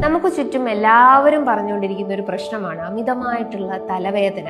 നമുക്ക് ചുറ്റും എല്ലാവരും പറഞ്ഞുകൊണ്ടിരിക്കുന്ന ഒരു പ്രശ്നമാണ് അമിതമായിട്ടുള്ള തലവേദന.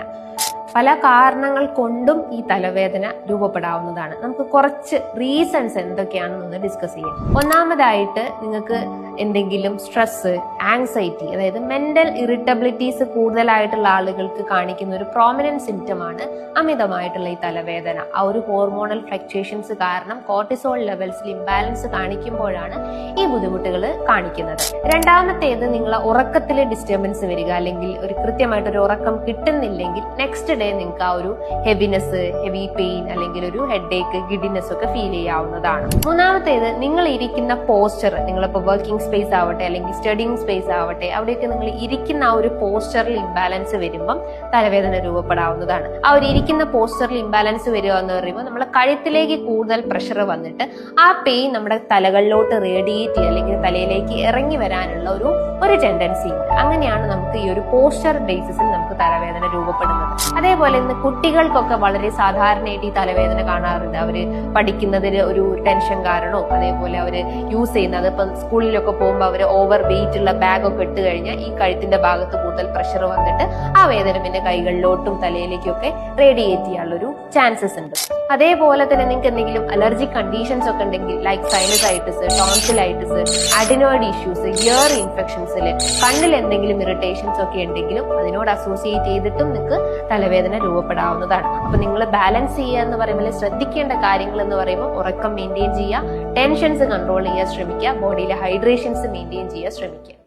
പല കാരണങ്ങൾ കൊണ്ടും ഈ തലവേദന രൂപപ്പെടാവുന്നതാണ്. നമുക്ക് കുറച്ച് റീസൺസ് എന്തൊക്കെയാണെന്നൊന്ന് ഡിസ്കസ് ചെയ്യാം. ഒന്നാമതായിട്ട് നിങ്ങൾക്ക് എന്തെങ്കിലും സ്ട്രെസ് ആങ്സൈറ്റി അതായത് മെന്റൽ ഇറിറ്റബിലിറ്റീസ് കൂടുതലായിട്ടുള്ള ആളുകൾക്ക് കാണിക്കുന്ന ഒരു പ്രോമിനന്റ് സിംറ്റമാണ് അമിതമായിട്ടുള്ള ഈ തലവേദന. ആ ഒരു ഹോർമോണൽ ഫ്ലക്ച്വേഷൻസ് കാരണം കോർട്ടിസോൾ ലെവൽസിൽ ഇംബാലൻസ് കാണിക്കുമ്പോഴാണ് ഈ ബുദ്ധിമുട്ടുകൾ കാണിക്കുന്നത്. രണ്ടാമത്തേത് നിങ്ങളെ ഉറക്കത്തിലെ ഡിസ്റ്റർബൻസ് വരിക അല്ലെങ്കിൽ ഒരു കൃത്യമായിട്ട് ഒരു ഉറക്കം കിട്ടുന്നില്ലെങ്കിൽ നെക്സ്റ്റ് ഡേ നിങ്ങൾക്ക് ആ ഒരു ഹെവിനെസ് ഹെവി പെയിൻ അല്ലെങ്കിൽ ഒരു ഹെഡ് ഏക്ക് ഗിഡിനെസ് ഒക്കെ ഫീൽ ചെയ്യാവുന്നതാണ്. മൂന്നാമത്തേത് നിങ്ങൾ ഇരിക്കുന്ന പോസ്ചർ നിങ്ങളിപ്പോൾ വർക്കിംഗ് സ്പേസ് ആവട്ടെ അല്ലെങ്കിൽ സ്റ്റഡിങ് സ്പേസ് ആവട്ടെ അവിടെയൊക്കെ നിങ്ങൾ ഇരിക്കുന്ന ആ ഒരു പോസ്റ്ററിൽ ഇംബാലൻസ് വരുമ്പം തലവേദന രൂപപ്പെടാവുന്നതാണ്. ആ ഒരു ഇരിക്കുന്ന പോസ്റ്ററിൽ ഇംബാലൻസ് വരിക എന്ന് പറയുമ്പോൾ നമ്മുടെ കഴുത്തിലേക്ക് കൂടുതൽ പ്രഷർ വന്നിട്ട് ആ പെയിൻ നമ്മുടെ തലകളിലോട്ട് റേഡിയേറ്റ് ചെയ്യുക അല്ലെങ്കിൽ തലയിലേക്ക് ഇറങ്ങി വരാനുള്ള ഒരു ഒരു ടെൻഡൻസി ഉണ്ട്. അങ്ങനെയാണ് നമുക്ക് ഈ ഒരു പോസ്റ്റർ ബേസിസിൽ നമുക്ക് തലവേദന രൂപപ്പെടുന്നത്. അതേപോലെ ഇന്ന് കുട്ടികൾക്കൊക്കെ വളരെ സാധാരണയായിട്ട് ഈ തലവേദന കാണാറുണ്ട്. അവർ പഠിക്കുന്നതിൽ ഒരു ടെൻഷൻ കാരണോ അതേപോലെ അവർ യൂസ് ചെയ്യുന്നത് ഇപ്പം സ്കൂളിലൊക്കെ പോകുമ്പോൾ അവർ ഓവർ വെയിറ്റ് ഉള്ള ബാഗ് ഒക്കെ ഇട്ട് കഴിഞ്ഞാൽ ഈ കഴുത്തിന്റെ ഭാഗത്ത് കൂടുതൽ പ്രഷർ വന്നിട്ട് ആ വേദന പിന്നെ കൈകളിലോട്ടും തലയിലേക്കും ഒക്കെ റേഡിയേറ്റ് ചെയ്യാനുള്ള ഒരു ചാൻസസ് ഉണ്ട്. അതേപോലെ തന്നെ നിങ്ങൾക്ക് എന്തെങ്കിലും അലർജി കണ്ടീഷൻസ് ഒക്കെ ഉണ്ടെങ്കിൽ like sinusitis tonsillitis adenoid issues ear ഇൻഫെക്ഷൻസിൽ കണ്ണിൽ എന്തെങ്കിലും ഇറിറ്റേഷൻസ് ഒക്കെ ഉണ്ടെങ്കിലും അതിനോട് അസോസിയേറ്റ് ചെയ്തിട്ടും നിങ്ങൾക്ക് തലവേദന രൂപപ്പെടാവുന്നതാണ്. അപ്പൊ നിങ്ങൾ ബാലൻസ് ചെയ്യുക എന്ന് പറയുമ്പോൾ ശ്രദ്ധിക്കേണ്ട കാര്യങ്ങൾ എന്ന് പറയുമ്പോൾ ഉറക്കം മെയിന്റെയിൻ ചെയ്യുക ടെൻഷൻസ് കൺട്രോൾ ചെയ്യാൻ ശ്രമിക്കുക ബോഡിയിലെ ഹൈഡ്രേഷൻസ് മെയിന്റെയിൻ ചെയ്യാൻ ശ്രമിക്കുക